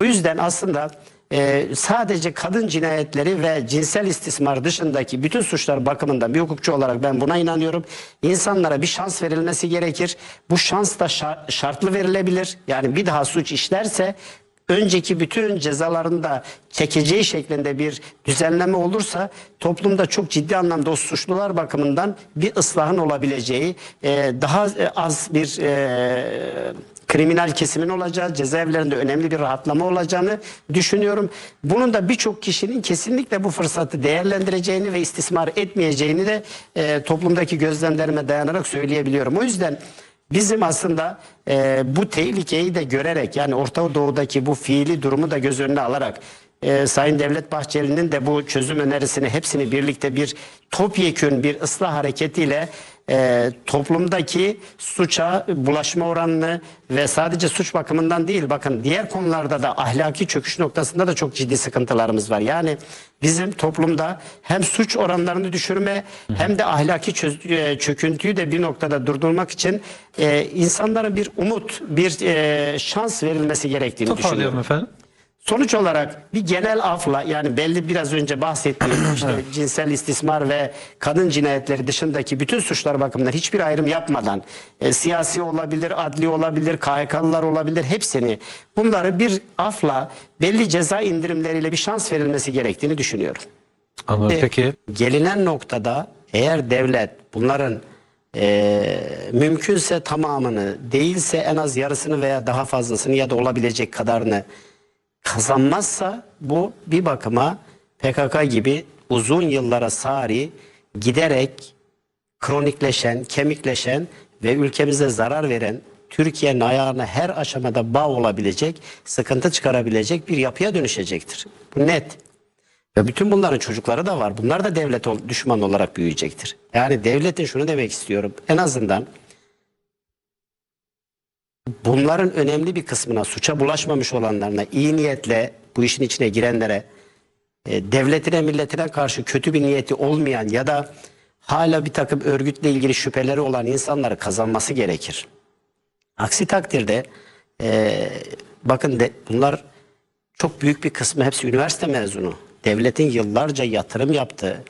O yüzden aslında e, sadece kadın cinayetleri ve cinsel istismar dışındaki bütün suçlar bakımından bir hukukçu olarak ben buna inanıyorum. İnsanlara bir şans verilmesi gerekir. Bu şans da şa- şartlı verilebilir. Yani bir daha suç işlerse önceki bütün cezalarında çekeceği şeklinde bir düzenleme olursa toplumda çok ciddi anlamda o suçlular bakımından bir ıslahın olabileceği, e, daha e, az bir e, kriminal kesimin olacağı, cezaevlerinde önemli bir rahatlama olacağını düşünüyorum. Bunun da birçok kişinin kesinlikle bu fırsatı değerlendireceğini ve istismar etmeyeceğini de e, toplumdaki gözlemlerime dayanarak söyleyebiliyorum. O yüzden bizim aslında e, bu tehlikeyi de görerek yani Orta Doğu'daki bu fiili durumu da göz önüne alarak e, Sayın Devlet Bahçeli'nin de bu çözüm önerisini hepsini birlikte bir topyekün bir ıslah hareketiyle e, toplumdaki suça bulaşma oranını ve sadece suç bakımından değil bakın diğer konularda da ahlaki çöküş noktasında da çok ciddi sıkıntılarımız var. Yani bizim toplumda hem suç oranlarını düşürme hem de ahlaki e, çöküntüyü de bir noktada durdurmak için e, insanlara bir umut, bir e, şans verilmesi gerektiğini Toparlayalım düşünüyorum. efendim. Sonuç olarak bir genel afla yani belli biraz önce bahsettiğim işte cinsel istismar ve kadın cinayetleri dışındaki bütün suçlar bakımından hiçbir ayrım yapmadan e, siyasi olabilir, adli olabilir, KHK'lılar olabilir hepsini bunları bir afla belli ceza indirimleriyle bir şans verilmesi gerektiğini düşünüyorum. Anladım. Peki. Gelinen noktada eğer devlet bunların e, mümkünse tamamını değilse en az yarısını veya daha fazlasını ya da olabilecek kadarını kazanmazsa bu bir bakıma PKK gibi uzun yıllara sari giderek kronikleşen, kemikleşen ve ülkemize zarar veren Türkiye'nin ayağına her aşamada bağ olabilecek, sıkıntı çıkarabilecek bir yapıya dönüşecektir. Bu net. Ve bütün bunların çocukları da var. Bunlar da devlet düşman olarak büyüyecektir. Yani devletin şunu demek istiyorum. En azından bunların önemli bir kısmına suça bulaşmamış olanlarına iyi niyetle bu işin içine girenlere e, devletine milletine karşı kötü bir niyeti olmayan ya da hala bir takım örgütle ilgili şüpheleri olan insanları kazanması gerekir. Aksi takdirde e, bakın de, bunlar çok büyük bir kısmı hepsi üniversite mezunu. Devletin yıllarca yatırım yaptığı,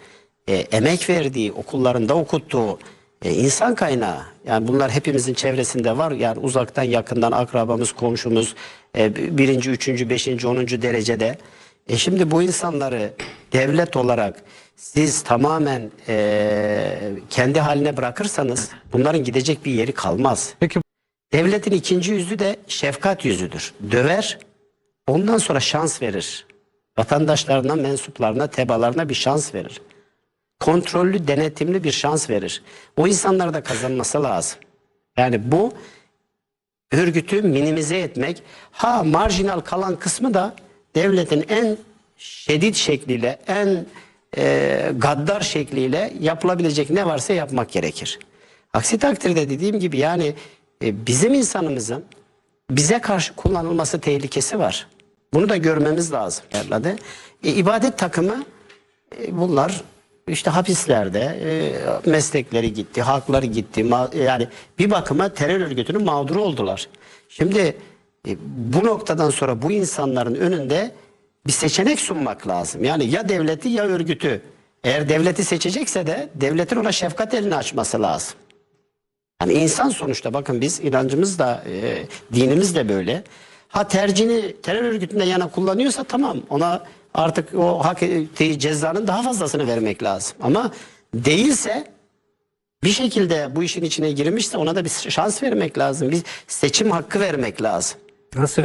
e, emek verdiği, okullarında okuttuğu e, insan kaynağı. Yani bunlar hepimizin çevresinde var. Yani uzaktan yakından akrabamız, komşumuz e, birinci, üçüncü, beşinci, onuncu derecede. E şimdi bu insanları devlet olarak siz tamamen e, kendi haline bırakırsanız bunların gidecek bir yeri kalmaz. Peki Devletin ikinci yüzü de şefkat yüzüdür. Döver, ondan sonra şans verir. Vatandaşlarına, mensuplarına, tebalarına bir şans verir. Kontrollü, denetimli bir şans verir. O insanlar da kazanması lazım. Yani bu örgütü minimize etmek. Ha marjinal kalan kısmı da devletin en şiddet şekliyle, en e, gaddar şekliyle yapılabilecek ne varsa yapmak gerekir. Aksi takdirde dediğim gibi yani e, bizim insanımızın bize karşı kullanılması tehlikesi var. Bunu da görmemiz lazım. E, ibadet takımı e, bunlar işte hapislerde e, meslekleri gitti, hakları gitti. Yani bir bakıma terör örgütünün mağduru oldular. Şimdi e, bu noktadan sonra bu insanların önünde bir seçenek sunmak lazım. Yani ya devleti ya örgütü. Eğer devleti seçecekse de devletin ona şefkat elini açması lazım. Yani insan sonuçta bakın biz inancımız da e, dinimiz de böyle. Ha tercihini terör örgütünde yana kullanıyorsa tamam ona artık o hak ettiği cezanın daha fazlasını vermek lazım. Ama değilse bir şekilde bu işin içine girmişse ona da bir şans vermek lazım. Bir seçim hakkı vermek lazım. Nasıl